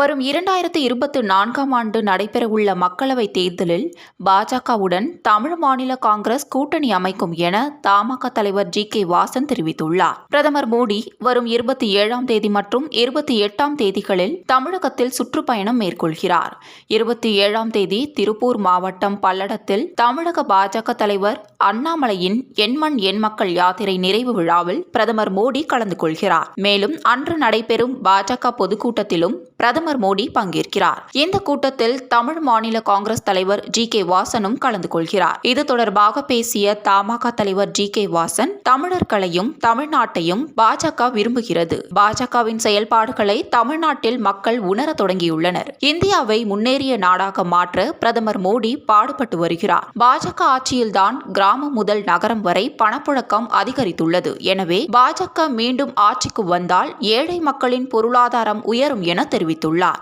வரும் இரண்டாயிரத்து இருபத்தி நான்காம் ஆண்டு நடைபெறவுள்ள மக்களவைத் தேர்தலில் பாஜகவுடன் தமிழ் மாநில காங்கிரஸ் கூட்டணி அமைக்கும் என தமாக தலைவர் ஜி கே வாசன் தெரிவித்துள்ளார். பிரதமர் மோடி வரும் இருபத்தி ஏழாம் தேதி மற்றும் இருபத்தி எட்டாம் தேதிகளில் தமிழகத்தில் சுற்றுப்பயணம் மேற்கொள்கிறார். இருபத்தி ஏழாம் தேதி திருப்பூர் மாவட்டம் பல்லடத்தில் தமிழக பாஜக தலைவர் அண்ணாமலையின் எண்மண் எண் மக்கள் யாத்திரை நிறைவு விழாவில் பிரதமர் மோடி கலந்து கொள்கிறார். மேலும் அன்று நடைபெறும் பாஜக பொதுக்கூட்டத்திலும் பிரதமர் மோடி பங்கேற்கிறார். இந்த கூட்டத்தில் தமிழ் மாநில காங்கிரஸ் தலைவர் ஜி. கே. வாசனும் கலந்து கொள்கிறார். இது தொடர்பாக பேசிய தமாக தலைவர் ஜி. கே. வாசன் தமிழர்களையும் தமிழ்நாட்டையும் பாஜக விரும்புகிறது. பாஜகவின் செயல்பாடுகளை தமிழ்நாட்டில் மக்கள் உணர தொடங்கியுள்ளனர். இந்தியாவை முன்னேறிய நாடாக மாற்ற பிரதமர் மோடி பாடுபட்டு வருகிறார். பாஜக ஆட்சியில்தான் கிராமம் முதல் நகரம் வரை பணப்புழக்கம் அதிகரித்துள்ளது. எனவே பாஜக மீண்டும் ஆட்சிக்கு வந்தால் ஏழை மக்களின் பொருளாதாரம் உயரும் என தெரிவித்துள்ளார்.